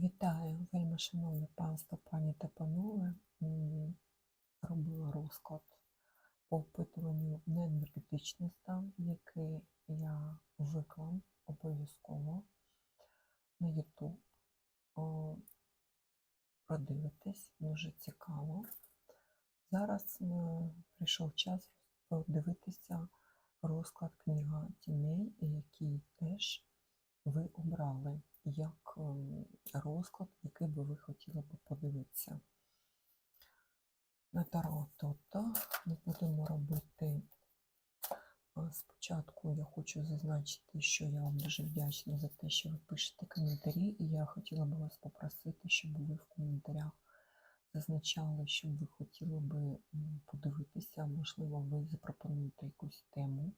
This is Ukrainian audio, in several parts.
Вітаю, вельми шановне панство, пані та панове. Робила розклад по опитуванню на енергетичний стан, який я виклав обов'язково на YouTube. Продивитись, дуже цікаво. Зараз прийшов час подивитися розклад книга тіней, який теж ви обрали як ем, розклад, який би ви хотіли б подивитися. На Таро Тото ми будемо робити. е, Спочатку я хочу зазначити, що я вам дуже вдячна за те, що ви пишете коментарі, і я хотіла б вас попросити, щоб ви в коментарях зазначали, що ви хотіли би подивитися, можливо, ви запропонуєте якусь тему,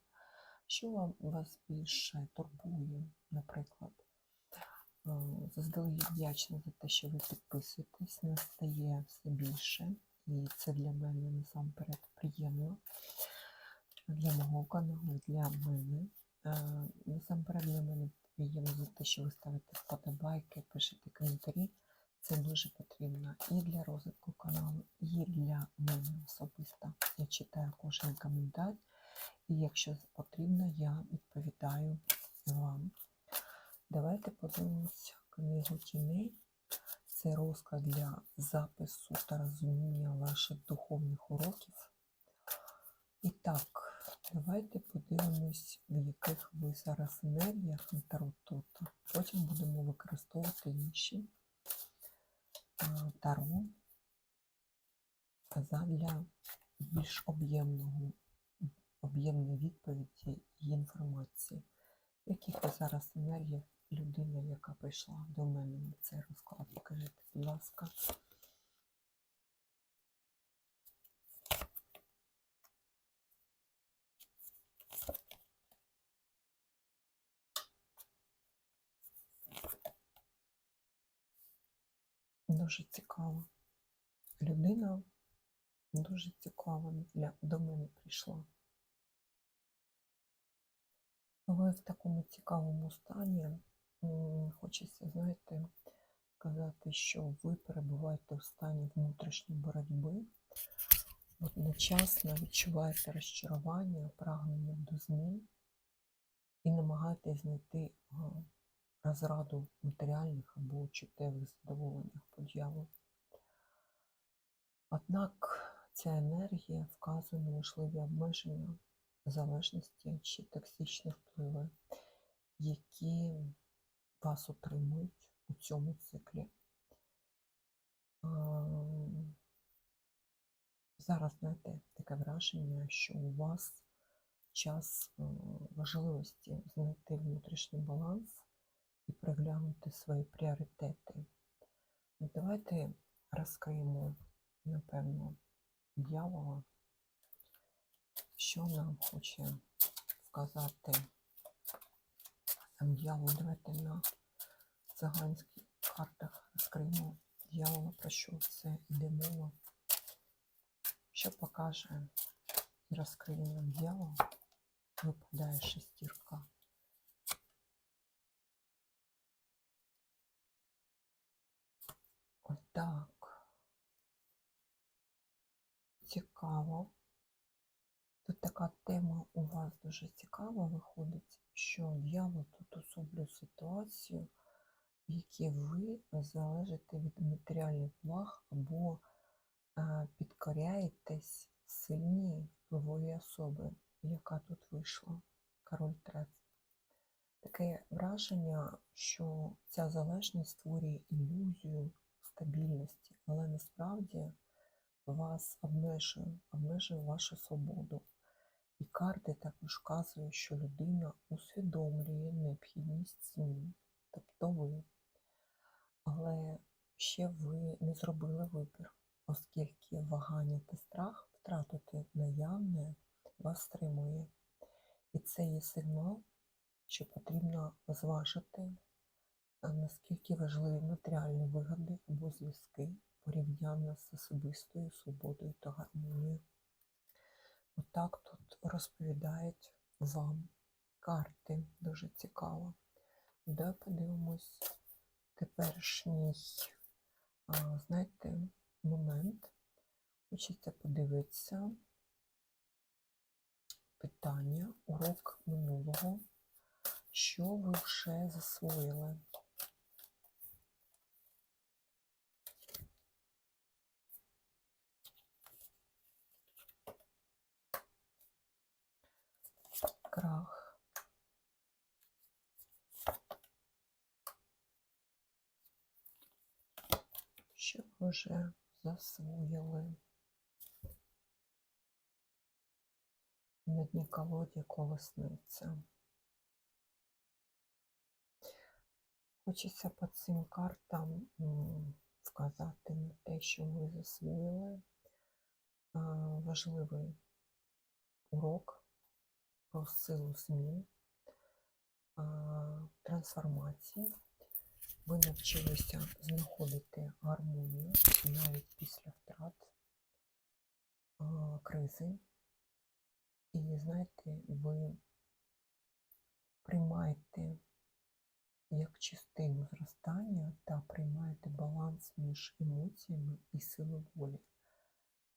що вам вас більше турбує, наприклад. Е, Заздалегідь вдячна за те, що ви підписуєтесь, нас стає все більше, і це для мене насамперед приємно для мого каналу, для мене. Е, Насамперед для мене приємно за те, що ви ставите вподобайки, пишете коментарі. Це дуже потрібно і для розвитку каналу, і для мене особисто. Я читаю кожен коментар, і якщо потрібно, я відповідаю вам. Давайте подивимося книгу тіней. Це розклад для запису та розуміння ваших духовних уроків. І так, давайте подивимось, в яких ви зараз енергіях на Таро. Потім будемо використовувати інші Таро задля більш об'ємного об'ємної відповіді і інформації. В яких ви зараз енергіях людина, яка прийшла до мене на цей розклад? Покажіть, будь ласка. Дуже цікаво. Людина дуже цікава для, до мене прийшла. Ви в такому цікавому стані. Хочеться, знаєте, сказати, що ви перебуваєте в стані внутрішньої боротьби, одночасно відчуваєте розчарування, прагнення до змін і намагаєтесь знайти розраду в матеріальних або чуттєвих задоволеннях по. Однак ця енергія вказує на можливі обмеження залежності чи токсичні впливи, які вас утримують у цьому циклі. Зараз, знаєте, таке враження, що у вас час е, важливості знайти внутрішній баланс і переглянути свої пріоритети. Ну, Давайте розкриємо, напевно, дьявола, що нам хоче вказати сам дьявол. Давайте на циганських картах розкриємо дьявола, про що це йде мова. Що покаже і розкриє нам дьявол, випадає шестірка. Отак. Цікаво. Тут така тема у вас дуже цікава виходить, що дьявол тут особлює ситуацію, в якій ви залежите від матеріальних благ або е, підкоряєтесь сильній впливовій особи, яка тут вийшла, король трец. Таке враження, що ця залежність створює ілюзію стабільності, але насправді вас обмежує, обмежує вашу свободу. І карти також вказують, що людина усвідомлює необхідність змін, тобто ви. Але ще ви не зробили вибір, оскільки вагання та страх втратити наявне вас стримує. І це є сигнал, що потрібно зважити, наскільки важливі матеріальні вигоди або зв'язки порівняно з особистою свободою та гармонією. Отак тут розповідають вам карти. Дуже цікаво. Давай подивимось теперішній, знаєте, момент. Хочеться подивитися питання, урок минулого, що ви вже засвоїли. Крах. Що ви вже засвоїли? На дні колоді колесниця. Хочеться по цим картам вказати на те, що ви засвоїли важливий урок про силу змін, трансформації. Ви навчилися знаходити гармонію навіть після втрат, кризи. І знаєте, ви приймаєте як частину зростання та приймаєте баланс між емоціями і силою волі.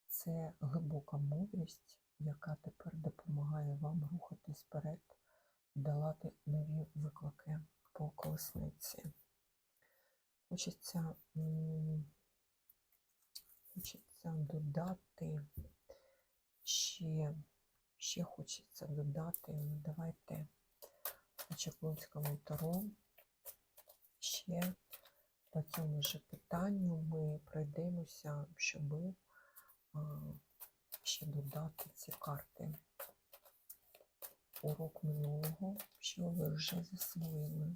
Це глибока мудрість, яка тепер допомагає вам рухатись вперед долати нові виклики по колесниці. Хочеться, хочеться додати ще, ще хочеться додати, ну, давайте по Чаклунському таро ще по цьому ж питанню ми пройдемося, щоб ще додати ці карти. Урок минулого, що ви вже засвоїли.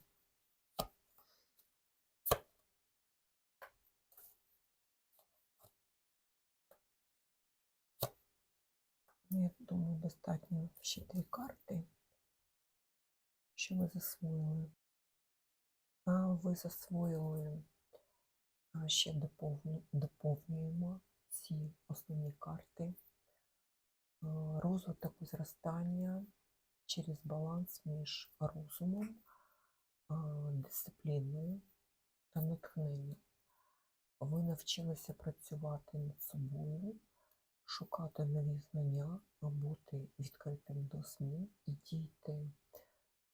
Ну, Я думаю, достатньо ще дві карти, що ви засвоїли. А ви засвоїли, а ще доповнюємо ці основні карти. А, Розвиток і зростання через баланс між розумом, дисципліною та натхненням. Ви навчилися працювати над собою, шукати нові знання, бути відкритим до змін і діяти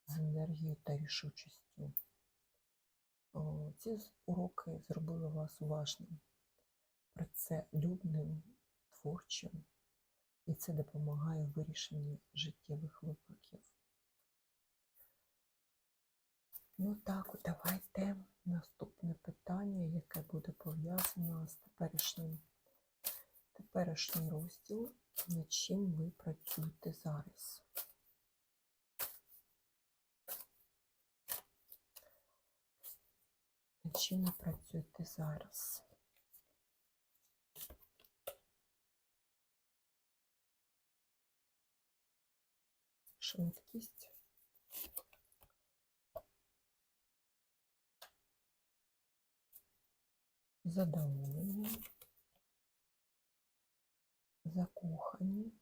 з енергією та рішучістю. Ці уроки зробили вас уважним, працелюбним, творчим, і це допомагає в вирішенні життєвих викликів. Ну так, давайте наступне питання, яке буде пов'язано з теперішнім теперішній розділ, над чим ви працюєте зараз. Над чим ви працюєте зараз? Швидкість. Задоволення. Закохані.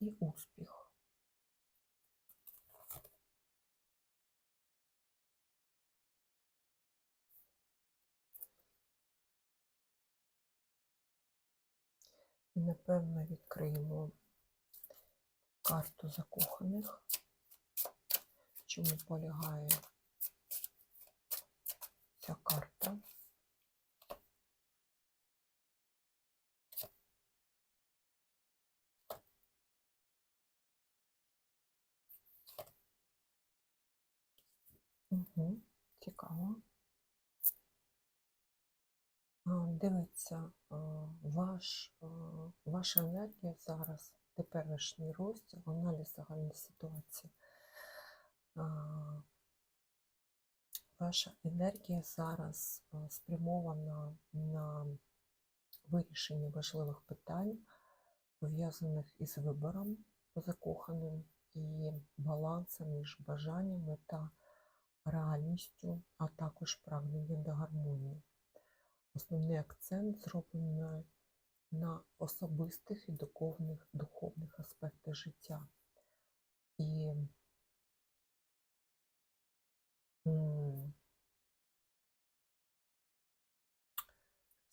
І успіх. І напевно відкриємо карту закоханих, чому полягає ця карта. Угу, цікаво. А, Дивіться, ваш, ваша енергія зараз, теперішній розділ, аналіз загальної ситуації. Ваша енергія зараз спрямована на вирішення важливих питань, пов'язаних із вибором по закоханим і балансом між бажаннями та реальністю, а також прагненням до гармонії. Основний акцент зроблений на особистих і духовних, духовних аспектах життя. І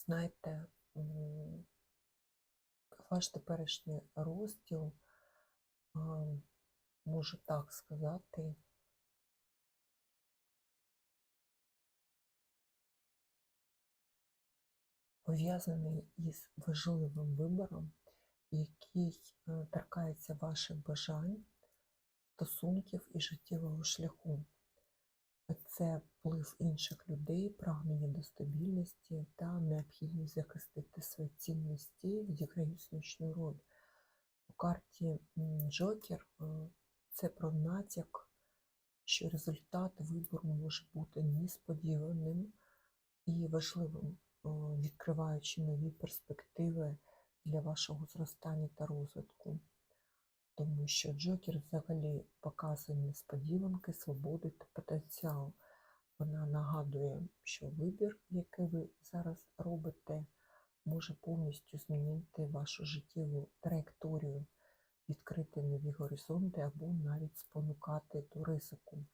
знаєте, ваш теперішній розділ, можу так сказати, пов'язаний із важливим вибором, який е, торкається ваших бажань, стосунків і життєвого шляху. Це вплив інших людей, прагнення до стабільності та необхідність захистити свої цінності відіграють значну роль. У карті Джокер е, це про натяк, що результат вибору може бути несподіваним і важливим, відкриваючи нові перспективи для вашого зростання та розвитку. Тому що Джокер взагалі показує несподіванки, свободи та потенціал. Вона нагадує, що вибір, який ви зараз робите, може повністю змінити вашу життєву траєкторію, відкрити нові горизонти або навіть спонукати до ризику.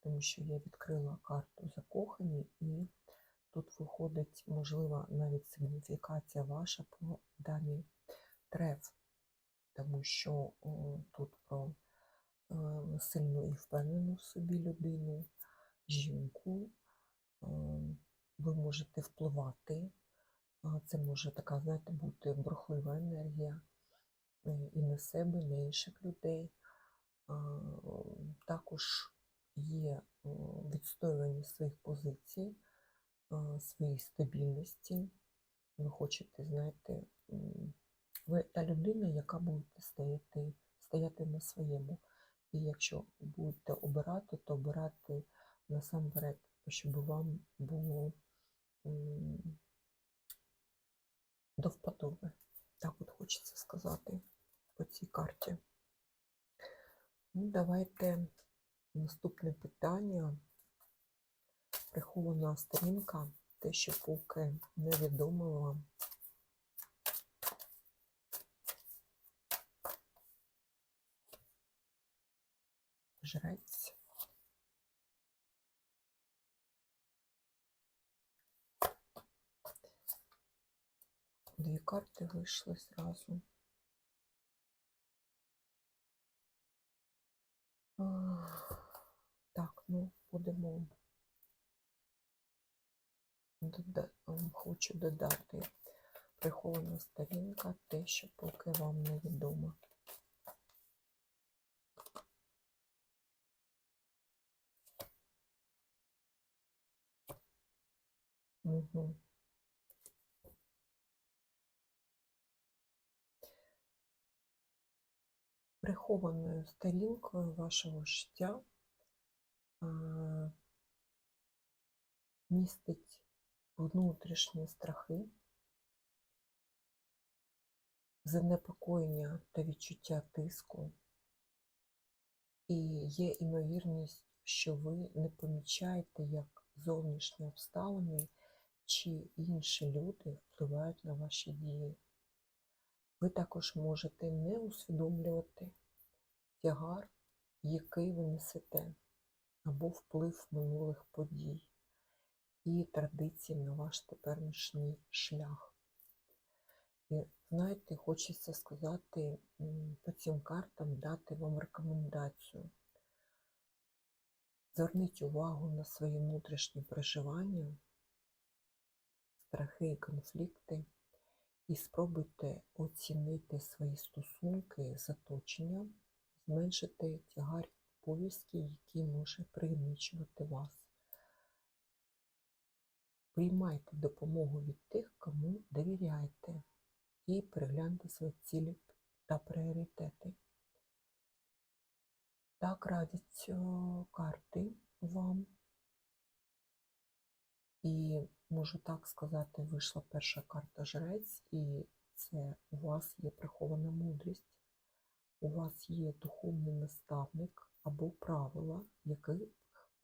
Тому що я відкрила карту закохані, і тут виходить, можливо, навіть сигніфікація ваша по даній треф тому що о, тут про е, сильну і впевнену в собі людину, жінку, е, ви можете впливати. Е, Це може така, знаєте, бути бурхлива енергія і на себе, і на інших людей. Також є відстоювання своїх позицій, своєї стабільності. Ви хочете, знаєте, ви та людина, яка буде стояти, стояти на своєму. І якщо будете обирати, то обирати насамперед, щоб вам було до вподоби. Так от хочеться сказати по цій карті. Ну, давайте наступне питання. Прихована сторінка, те, що поки невідомо вам. Жрець. Дві карти вийшли зразу. Так, ну, будемо. Ем, Хочу додати прихована сторінка, те, що поки вам невідомо. Угу. Прихованою сторінкою вашого життя містить внутрішні страхи, занепокоєння та відчуття тиску, і є імовірність, що ви не помічаєте, як зовнішні обставини чи інші люди впливають на ваші дії. Ви також можете не усвідомлювати тягар, який ви несете, або вплив минулих подій і традицій на ваш теперішній шлях. І знаєте, хочеться сказати по цим картам, дати вам рекомендацію. Зверніть увагу на свої внутрішні переживання, страхи і конфлікти, і спробуйте оцінити свої стосунки з оточенням, зменшити тягар обов'язків, який може пригнічувати вас. Приймайте допомогу від тих, кому довіряєте, і перегляньте свої цілі та пріоритети. Так радять е, карти вам. І можу так сказати, вийшла перша карта жрець, і це у вас є прихована мудрість, у вас є духовний наставник або правила, яких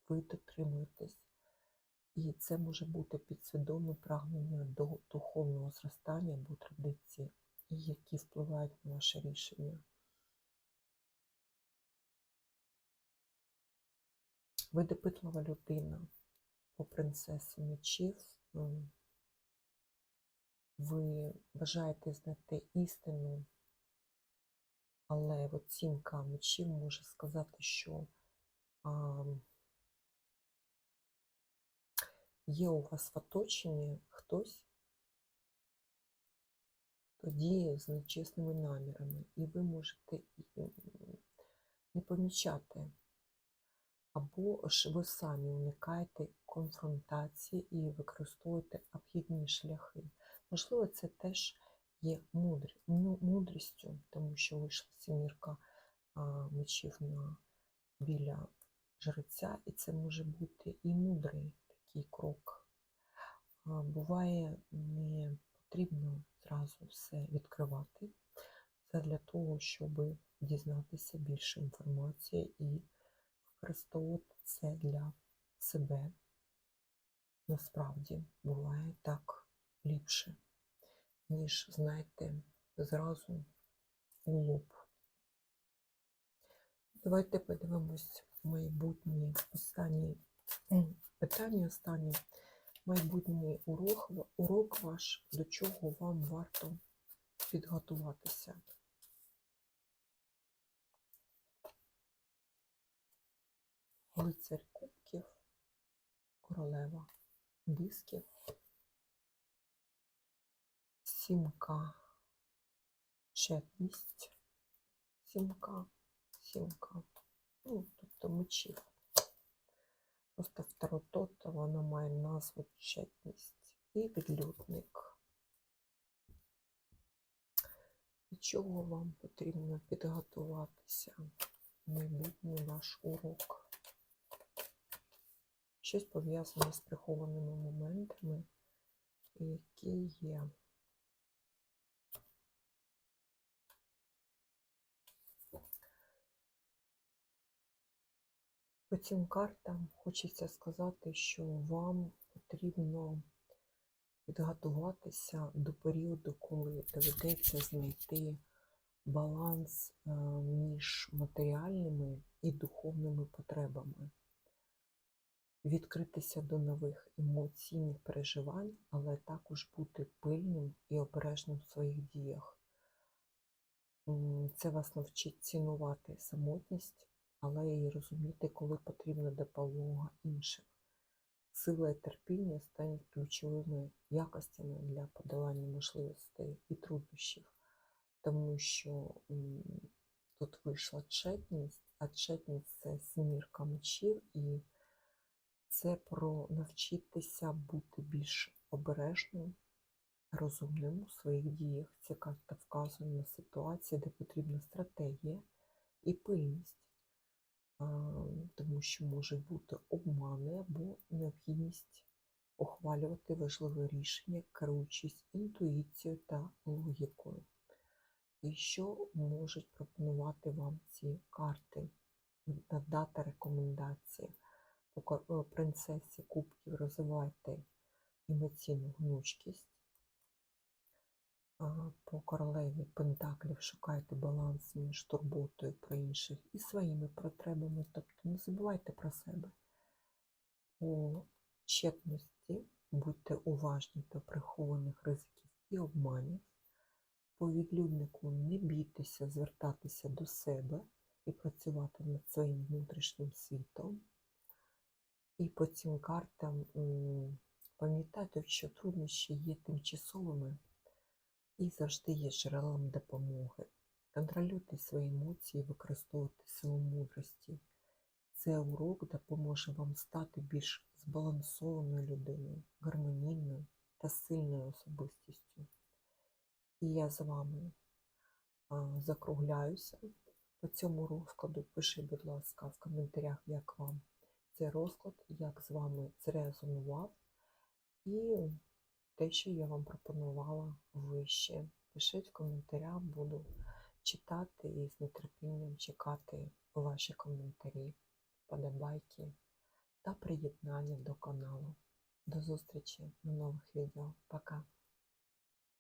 ви дотримуєтесь. І це може бути підсвідоме прагнення до духовного зростання або традиції, які впливають на ваше рішення. Ви допитлива людина по принцесі мечів. ви бажаєте знайти істину, але оцінка мечів може сказати, що є у вас в оточенні хтось, хто діє з нечесними намірами, і ви можете не помічати. Або ж ви самі уникаєте конфронтації і використовуєте обхідні шляхи. Можливо, це теж є мудрі, ну, мудрістю, тому що вийшла сімірка мечів на, біля жреця, і це може бути і мудрий такий крок. Буває, не потрібно зразу все відкривати. Це для того, щоб дізнатися більше інформації і використовувати це для себе. Насправді буває так ліпше, ніж, знаєте, зразу у лоб. Давайте подивимось майбутні останні питання, останнє. Майбутній урок, урок ваш, до чого вам варто підготуватися. Лицарь кубків, королева дисків, сімка, четність, сімка, сімка, ну, тобто мечів. Просто второтота вона має назву четність і відлюдник. До чого вам потрібно підготуватися? Майбутній ваш урок. Щось пов'язане з прихованими моментами, які є. Цим картам хочеться сказати, що вам потрібно підготуватися до періоду, коли доведеться знайти баланс е, між матеріальними і духовними потребами, відкритися до нових емоційних переживань, але також бути пильним і обережним в своїх діях. Це вас навчить цінувати самотність, але і розуміти, коли потрібна допомога інших. Сила і терпіння стануть ключовими якостями для подолання можливостей і труднощів, тому що тут вийшла четність, а четність це смірка мечів, і це про навчитися бути більш обережним, розумним у своїх діях. Ця карта вказує на ситуації, де потрібна стратегія і пильність тому що можуть бути обмани або необхідність ухвалювати важливе рішення, керуючись інтуїцією та логікою. І що можуть пропонувати вам ці карти, надати рекомендації по е, принцесі Кубків розвивайте емоційну гнучкість. А, По королеві Пентаклів шукайте баланс між турботою про інших і своїми потребами, тобто не забувайте про себе. По четності будьте уважні до прихованих ризиків і обманів. По відлюднику не бійтеся звертатися до себе і працювати над своїм внутрішнім світом. І по цим картам пам'ятайте, що труднощі є тимчасовими і завжди є джерелом допомоги. Контролюйте свої емоції, використовуйте силу мудрості. Цей урок допоможе вам стати більш збалансованою людиною, гармонійною та сильною особистістю. І я з вами закругляюся по цьому розкладу. Пиши, будь ласка, в коментарях, як вам цей розклад, як з вами зрезонував. І те, що я вам пропонувала вище. Пишіть в коментарях, буду читати і з нетерпінням чекати ваші коментарі, подобайки та приєднання до каналу. До зустрічі на нових відео. Пока!